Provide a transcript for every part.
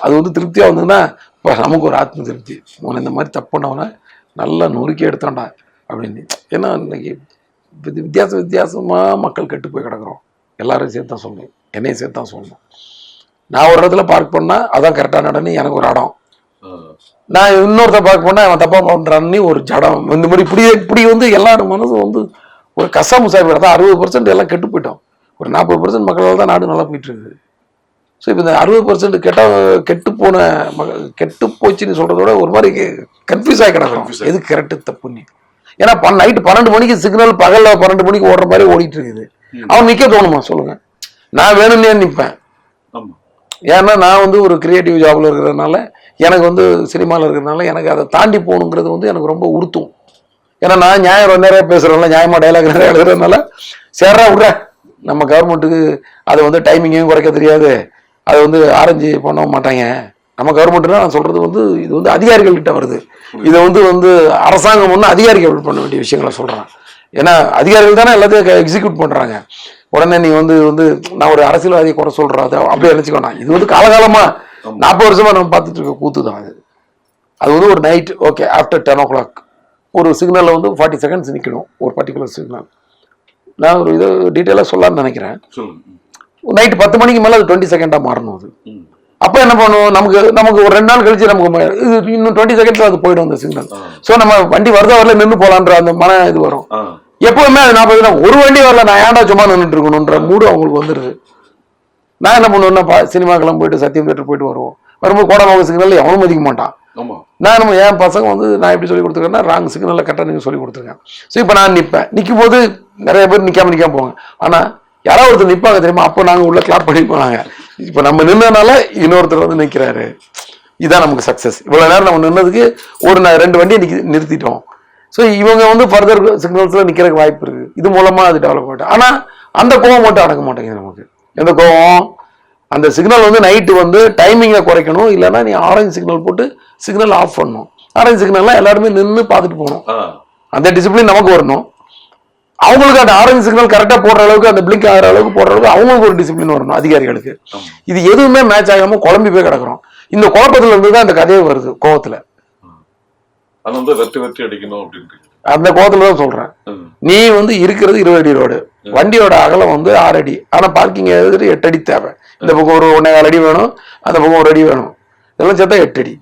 அது வந்து திருப்தியாக வந்ததுன்னா இப்போ நமக்கு ஒரு ஆத்ம திருப்தி. உன இந்த மாதிரி தப்பு பண்ணவன நல்லா நொறுக்கி எடுத்தான்டா அப்படின்னு. ஏன்னா இன்னைக்கு வித்தி- வித்தியாச வித்தியாசமாக மக்கள் கெட்டு போய் கிடக்குறோம். எல்லாரும் சேர்த்து தான் சொல்லணும். என்னையும் சேர்த்து தான் சொல்லணும். நான் ஒரு இடத்துல பார்க் பண்ணால் அதான் கரெக்டான இடம்னு எனக்கு ஒரு இடம். நான் இன்னொருத்த பார்க்க போனால் அவன் தப்பாக பண்ணுறான்னு ஒரு ஜடம். இந்த மாதிரி இப்படி இப்படி வந்து எல்லாரும் மனசு வந்து ஒரு கசாமு சாப்பிட தான் அறுபது பர்சன்ட் எல்லாம் கெட்டு போயிட்டோம். ஒரு நாற்பது பர்சன்ட் மக்களால் தான் நாடு நல்லா போயிட்டு இருக்குது. ஸோ இப்போ இந்த அறுபது பர்சன்ட் கெட்ட கெட்டு போன கெட்டு போச்சுன்னு சொல்கிறத விட ஒரு மாதிரி கன்ஃபியூஸ் ஆகி ஆகி. எது கரெக்டு தப்புன்னு? ஏன்னா நைட்டு பன்னெண்டு மணிக்கு சிக்னல் பகலில் பன்னெண்டு மணிக்கு ஓடுற மாதிரி ஓடிட்டு இருக்குது. அவன் நிற்க தோணுமா? சொல்லுங்க. நான் வேணும்னே நிற்பேன் ஏன்னா நான் வந்து ஒரு கிரியேட்டிவ் ஜாப்ல இருக்கிறதுனால எனக்கு வந்து சினிமாவில் இருக்கிறதுனால எனக்கு அதை தாண்டி போகணுங்கிறது வந்து எனக்கு ரொம்ப உறுத்தும். ஏன்னா நான் நியாயம் நிறைய பேசுகிறேன்ல நியாயமா டைலாக் நிறைய எழுதுறதுனால சேர்றா விட்ற. நம்ம கவர்மெண்ட்டுக்கு அதை வந்து டைமிங்கையும் குறைக்க தெரியாது? அதை வந்து ஆரஞ்சு பண்ண மாட்டாங்க. நம்ம கவர்மெண்ட்னா நான் சொல்றது வந்து இது வந்து அதிகாரிகள்கிட்ட வருது. இதை வந்து வந்து அரசாங்கம் ஒன்று அதிகாரிகள் பண்ண வேண்டிய விஷயங்களை சொல்கிறேன் ஏன்னா அதிகாரிகள் தானே எல்லாத்தையும் எக்ஸிக்யூட் பண்ணுறாங்க உடனே நீ வந்து வந்து நான் ஒரு அரசியல்வாதியை குறை சொல்கிறேன் அதை அப்படியே நினச்சிக்கோ நான் இது வந்து காலகாலமா நாற்பது வருஷமா நம்ம பார்த்துட்டு இருக்க கூத்து தான் அது. அது வந்து ஒரு night okay after ten o'clock ஒரு சிக்னலில் வந்து ஃபார்ட்டி செகண்ட்ஸ் நிற்கணும் ஒரு பர்டிகுலர் சிக்னல் நான் ஒரு இது டீட்டெயிலாக சொல்லலாம்னு நினைக்கிறேன். சொல்லுங்க நைட் பத்து மணிக்கு மேலே அது டுவெண்ட்டி செகண்டாக மாறணும் அது. அப்போ என்ன பண்ணுவோம்? நமக்கு நமக்கு ஒரு ரெண்டு நாள் கழிச்சு நமக்கு இது இன்னும் டுவெண்ட்டி செகண்ட்ஸ் அது போயிடும் அந்த சிக்னல். ஸோ நம்ம வண்டி வருதா வரல நின்று போலான்ற அந்த மன இது வரும். எப்பவுமே அது நாற்பது நாள் ஒரு வண்டி வரல நான் ஏன்டா சும்மா நின்றுட்டு இருக்கணுன்ற மூடு அவங்களுக்கு வந்துடுது நான் என்ன பண்ணுவேன்னா சினிமாக்கெல்லாம் போயிட்டு சத்தியம் தேட்டர் போயிட்டு வருவோம். வரும்போது கோடமாக சிக்னல் எவனும் மதிக்க மாட்டான். நான் நம்ம என் பசங்க வந்து நான் எப்படி சொல்லி கொடுத்துருக்கேன்னா ராங் சிக்னலில் கரெக்டாக நீங்கள் சொல்லி கொடுத்துருக்கேன் ஸோ இப்போ நான் நிற்பேன் நிற்கும் போது நிறைய பேர் நிற்காம நிற்காம போவாங்க. ஆனால் யாராவது ஒருத்தர் நிற்பாங்க தெரியுமா? அப்போ நாங்கள் உள்ள கிளாப் பண்ணி போனாங்க. இப்போ நம்ம நின்னனால இன்னொருத்தர் வந்து நிற்கிறாரு இதுதான் நமக்கு சக்ஸஸ் இவ்வளோ நேரம் நம்ம நின்னதுக்கு ஒரு ரெண்டு வண்டியை நிக்க நிறுத்திட்டோம். ஸோ இவங்க வந்து ஃபர்தர் சிக்னல்ஸில் நிற்கிறதுக்கு வாய்ப்பு இருக்குது இது மூலமாக அது டெவலப் ஆகிட்டு ஆனால் அந்த கோவம் மட்டும் அடங்க மாட்டேங்குது நமக்கு. எந்த கோவம்? அந்த சிக்னல் வந்து நைட்டு வந்து டைமிங்கை குறைக்கணும். இல்லைன்னா நீ ஆரஞ்சு சிக்னல் போட்டு சிக்னல் ஆஃப் பண்ணணும். ஆரஞ்சு சிக்னல்லாம் எல்லாருமே நின்று பார்த்துட்டு போகணும். அந்த டிசிப்ளின் நமக்கு வரணும். அவங்களுக்கு அந்த ஆரஞ்சு சிக்னல் கரெக்டாக போடுற அளவுக்கு அந்த பிளிங்க் ஆகிற அளவுக்கு போடுற அளவுக்கு அவங்களுக்கு ஒரு டிசிப்ளின் வரணும் அதிகாரிகளுக்கு. இது எதுவுமே மேட்ச் ஆகாம குழம்பி போய் கிடக்குறோம். இந்த குழப்பத்துல இருந்து தான் இந்த கதையே வருது கோவத்துல. அப்படின்ட்டு. அந்த கோவத்துல தான் சொல்றேன். நீ வந்து இருக்கிறது இருபது அடி ரோடு வண்டியோட அகலம் வந்து ஆறு அடி. ஆனா பார்க்கிங் எட்டு அடி தேவை. இந்த பக்கம் ஒரு ஒன்னே அடி வேணும் அந்த பக்கம் ஒரு அடி வேணும். இதெல்லாம் சேர்த்தா எட்டு அடி.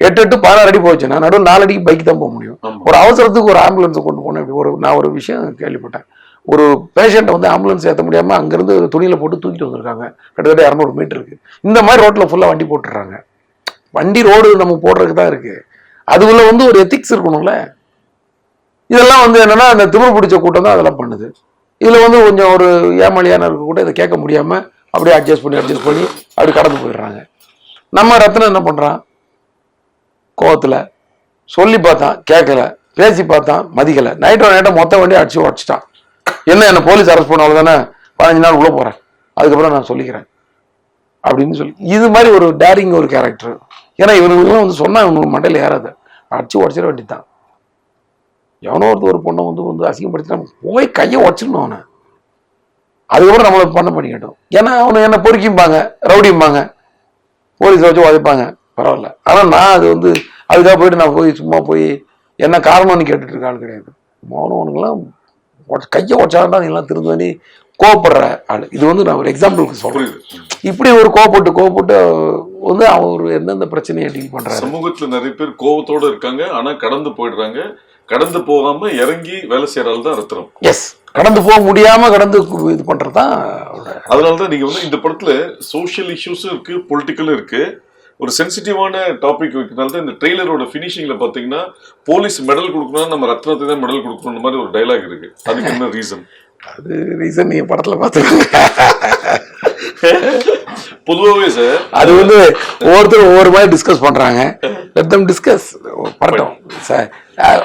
எட்டு எட்டு பதினாறு அடி போச்சுன்னா நடுவில் நாலு அடிக்கு பைக் தான் போக முடியும். ஒரு அவசரத்துக்கு ஒரு ஆம்புலன்ஸை கொண்டு போனேன் இப்படி ஒரு நான் ஒரு விஷயம் கேள்விப்பட்டேன். ஒரு பேஷண்ட்டை வந்து ஆம்புலன்ஸ் ஏற்ற முடியாம அங்கிருந்து துணியில போட்டு தூக்கிட்டு வந்திருக்காங்க. கிட்டத்தட்ட இரநூறு மீட்டருக்கு இந்த மாதிரி ரோட்ல ஃபுல்லா வண்டி போட்டுடுறாங்க. வண்டி ரோடு நம்ம போடுறதுக்கு தான் இருக்கு. அதுக்குள்ள வந்து ஒரு எத்திக்ஸ் இருக்கணும்ல. இதெல்லாம் வந்து என்னன்னா அந்த திமிர் பிடிச்ச கூட்டம் தான் அதெல்லாம் பண்ணுது. இதுல வந்து கொஞ்சம் ஒரு ஏமாளியான இருக்க கூட இதை கேட்க முடியாம அப்படியே அட்ஜஸ்ட் பண்ணி அட்ஜஸ்ட் பண்ணி அப்படி கடந்து போயிடுறாங்க. நம்ம ரத்னம் என்ன பண்றான்? கோவத்தில் சொல்லி பார்த்தான் கேட்கல பேசி பார்த்தான் மதிக்கலை. நைட்டோ நைட்டோ மொத்த வண்டி அடிச்சு உடச்சிட்டான். என்ன என்னை போலீஸ் அரெஸ்ட் பண்ணாலும் தானே பதினஞ்சு நாள் உள்ளே போகிறேன் அதுக்கப்புறம் நான் சொல்லிக்கிறேன். அப்படின்னு சொல்லி இது மாதிரி ஒரு டேரிங் ஒரு கேரக்டர் ஏன்னா இவனுங்களும் வந்து சொன்னால் இவங்களுக்கு மண்டையில் ஏறாது. அடிச்சு உடச்சிட வேண்டியதான் எவனோ ஒருத்தர் ஒரு பொண்ணை வந்து வந்து அசிங்கப்படுத்தினா போய் கையை உடச்சிடணும் அவனை. அதுக்கப்புறம் நம்மளை பண்ண பண்ணிக்கட்டும். ஏன்னா அவனை என்ன பொறுக்கிம்பாங்க ரவுடிம்பாங்க. போலீஸை வச்சு உதைப்பாங்க. பரவாயில்ல. ஆனால் நான் அது வந்து அதுக்காக போயிட்டு நான் போய் சும்மா போய் என்ன காரணம்னு கேட்டுட்டு இருக்க ஆள் கிடையாது. மௌனவனுங்களாம் கையை உடச்சாண்டா நீ எல்லாம் திருந்த நீ கோவப்படுற ஆள். இது வந்து நான் ஒரு எக்ஸாம்பிளுக்கு சொல்றேன். இப்படி ஒரு கோவப்பட்டு கோவப்பட்டு வந்து அவன் ஒரு எந்தெந்த பிரச்சனையை டீல் பண்றாரு? சமூகத்துல நிறைய பேர் கோவத்தோட இருக்காங்க. ஆனா கடந்து போயிடுறாங்க. கடந்து போகாம இறங்கி வேலை செய்யறாள் தான் ரத்னம். எஸ் கடந்து போக முடியாம கடந்து இது பண்றதுதான் அதனாலதான் நீங்க வந்து இந்த படத்துல சோஷியல் இஷ்யூஸும் இருக்கு பொலிட்டிக்கலும் இருக்கு. ஒரு சென்சிட்டிவான டாபிக் வைக்கிறனால தான் இந்த ட்ரெய்லரோட ஃபினிஷிங்ல பாத்தீங்கன்னா போலீஸ் மெடல் கொடுக்கணும்னா நம்ம ரத்னத்துக்கு தான் மெடல் கொடுக்கணும் மாதிரி ஒரு டைலாக் இருக்கு. அதுக்கு என்ன ரீசன் அது ரீசன் நீங்க படத்துல பார்த்துக்கோங்க. பொதுவாகவே சார் அது வந்து ஒவ்வொருத்தரும் ஒவ்வொரு மாதிரி டிஸ்கஸ் பண்றாங்க. Let them டிஸ்கஸ் படட்டும். சார்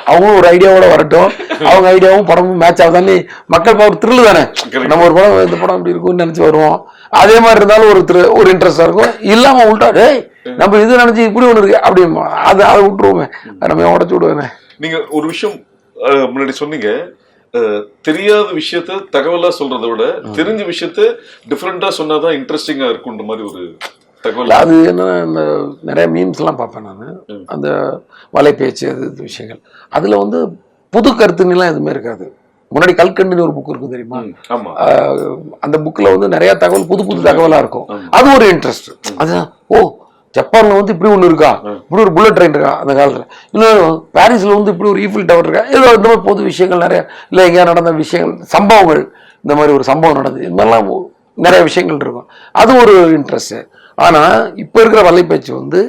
அவங்களும் ஒரு ஐடியாவோட வரட்டும். அவங்க ஐடியாவும் படமும் மேட்ச் ஆகுதானே மக்கள் பா- ஒரு த்ரில் தானே. நம்ம ஒரு படம் இந்த படம் இப்படி இருக்கும்னு நினைச்சு வருவோம். அதே மாதிரி இருந்தாலும் ஒரு ஒரு இன்ட்ரெஸ்டா இருக்கும். இல்லாம உள்டா டேய் நம்ம இது நினைச்சு இப்படி ஒண்ணு இருக்கு அப்படி அது அதை விட்டுருவோமே. நம்ம உடச்சு விடுவேனே நீங்க ஒரு விஷயம் முன்னாடி சொன்னீங்க. தெரியாத விஷயத்த தகவலா சொல்றதை விட தெரிஞ்ச விஷயத்த டிஃப்ரெண்டா சொன்னாதான் இன்ட்ரெஸ்டிங்கா இருக்குன்ற மாதிரி ஒரு தகவல் அது என்ன இந்த நிறைய மீம்ஸ்லாம் பார்ப்பேன் நான். அந்த வலைபேச்சு அது விஷயங்கள். அதில் வந்து புது கருத்துலாம் எதுவுமே இருக்காது. முன்னாடி கல்கண்டுன்னு ஒரு புக் இருக்கும் தெரியுமா? அந்த புக்கில் வந்து நிறைய தகவல் புது புது தகவலாக இருக்கும். அது ஒரு இன்ட்ரெஸ்ட் அதுதான் ஓ ஜப்பான்ல வந்து இப்படி ஒன்று இருக்கா. இப்படி ஒரு புல்லட் ட்ரெயின் இருக்கா? அந்த காலத்தில். இன்னும் பாரிஸ்ல வந்து இப்படி ஒரு ஈஃபில் டவர் இருக்கா? ஏதோ இந்த மாதிரி பொது விஷயங்கள் நிறைய இல்லை எங்கேயா நடந்த விஷயங்கள் சம்பவங்கள் இந்த மாதிரி ஒரு சம்பவம் நடந்தது. இது மாதிரிலாம் நிறைய விஷயங்கள் இருக்கும். அது ஒரு இன்ட்ரெஸ்ட் ஆனால் இப்போ இருக்கிற வலைப்பேச்சு வந்து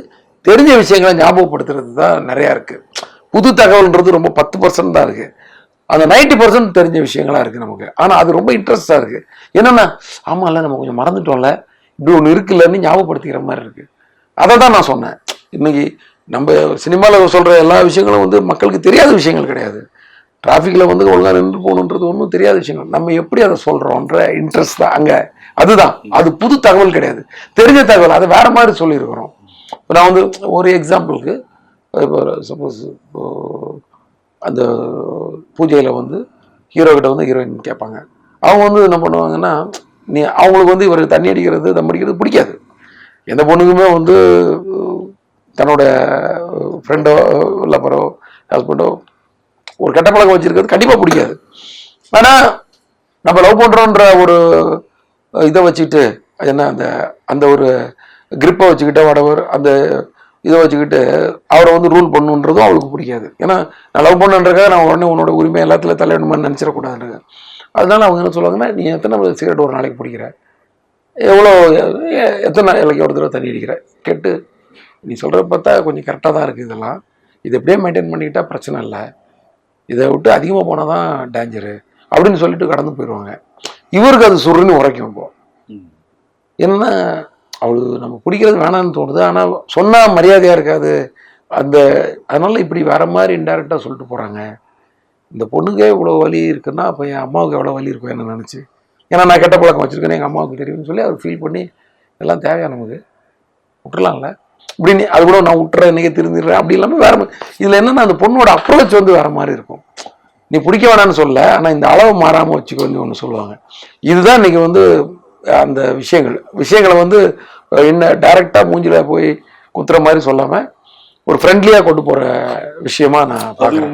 தெரிஞ்ச விஷயங்களை ஞாபகப்படுத்துறது தான் நிறையா இருக்கு. புது தகவல்ன்றது ரொம்ப பத்து பர்சன்ட் தான் இருக்கு. அந்த நைன்டி பர்சன்ட் தெரிஞ்ச விஷயங்களா இருக்கு நமக்கு. ஆனால் அது ரொம்ப இன்ட்ரெஸ்டாக இருக்கு. என்னன்னா ஆமாம்ல நம்ம கொஞ்சம் மறந்துட்டோம்ல. இப்படி ஒன்று இருக்குல்லன்னு ஞாபகப்படுத்திக்கிற மாதிரி இருக்கு. அதை தான் நான் சொன்னேன். இன்னைக்கு நம்ம சினிமாவில் சொல்கிற எல்லா விஷயங்களும் வந்து மக்களுக்கு தெரியாத விஷயங்கள் கிடையாது. டிராஃபிக்கில் வந்து ஒழுங்காக நின்று போகணுன்றது ஒன்றும் தெரியாத விஷயங்கள். நம்ம எப்படி அதை சொல்கிறோன்ற இன்ட்ரெஸ்ட் தான் அங்கே. அதுதான். அது புது தகவல் கிடையாது. தெரிஞ்ச தகவல். அதை வேறு மாதிரி சொல்லியிருக்கிறோம். இப்போ நான் வந்து ஒரு எக்ஸாம்பிளுக்கு இப்போ சப்போஸ் இப்போ அந்த பூஜையில் வந்து ஹீரோக்கிட்ட வந்து ஹீரோயின் கேட்பாங்க. அவங்க வந்து என்ன பண்ணுவாங்கன்னா நீ அவங்களுக்கு வந்து இவர் தண்ணி அடிக்கிறது தம் அடிக்கிறது பிடிக்காது. எந்த பொண்ணுக்குமே வந்து தன்னோட ஃப்ரெண்டோ லப்பரோ ஹஸ்பண்டோ ஒரு கெட்ட பழக்கம் வச்சுருக்கிறது கண்டிப்பாக பிடிக்காது. ஆனால் நம்ம லவ் பண்ணுறோன்ற ஒரு இதை வச்சுக்கிட்டு என்ன அந்த அந்த ஒரு கிரிப்பை வச்சுக்கிட்டு வடவர் அந்த இதை வச்சுக்கிட்டு அவரை வந்து ரூல் பண்ணுன்றதும் அவளுக்கு பிடிக்காது. ஏன்னா நான் லவ் பண்ணுன்றக்காக நான் உடனே உன்னோட உரிமை எல்லாத்துல தலையிடணுமான்னு நினச்சிடக்கூடாதுன்னு அதனால அவங்க என்ன சொல்லுவாங்கன்னா நீ எத்தனை சிகரெட் ஒரு நாளைக்கு பிடிக்கிற? எவ்வளோ எத்தனை நாளைக்கு ஒரு தடவை தண்ணி அடிக்கிற? கேட்டு நீ சொல்கிறத பார்த்தா கொஞ்சம் கரெக்டாக தான் இருக்குது இதெல்லாம். இது எப்படியே மெயின்டைன் பண்ணிக்கிட்டா பிரச்சனை இல்லை. இதை விட்டு அதிகமாக போனால் தான் டேஞ்சரு அப்படின்னு சொல்லிட்டு கடந்து போயிடுவாங்க இவருக்கு அது சுருன்னு உரைக்கும் இப்போ. என்ன அவளுக்கு நம்ம பிடிக்கிறது வேணாம்னு தோணுது. ஆனால் சொன்னால் மரியாதையாக இருக்காது. அந்த அதனால இப்படி வேற மாதிரி இன்டெரக்டாக சொல்லிட்டு போகிறாங்க இந்த பொண்ணுக்கே இவ்வளோ வலி இருக்குன்னா அப்போ என் அம்மாவுக்கு எவ்வளோ வலி இருக்கும் என்ன நினச்சி? ஏன்னா நான் கெட்ட பழக்கம் வச்சுருக்கேன்னு எங்கள் அம்மாவுக்கு தெரியும்னு சொல்லி அவர் ஃபீல் பண்ணி எல்லாம் தேவையா நமக்கு? விட்டுறலாம்ல. இப்படின்னு அது கூட நான் விட்டுறேன் இன்னைக்கு திருந்திடுறேன். அப்படி இல்லாமல் வேற இதில் என்னன்னா அந்த பொண்ணோட அப்ரோச் வந்து வேற மாதிரி இருக்கும். நீ பிடிக்க வேணாம்னு சொல்ல ஆனால் இந்த அளவு மாறாமல் வச்சுக்கோன்னு ஒன்று சொல்லுவாங்க. இதுதான் இன்னைக்கு வந்து அந்த விஷயங்கள். விஷயங்களை வந்து என்ன டைரெக்டாக மூஞ்சில போய் குத்துற மாதிரி சொல்லாமல் ஒரு ஃப்ரெண்ட்லியாக கொண்டு போகிற விஷயமா நான் பார்க்குறேன்.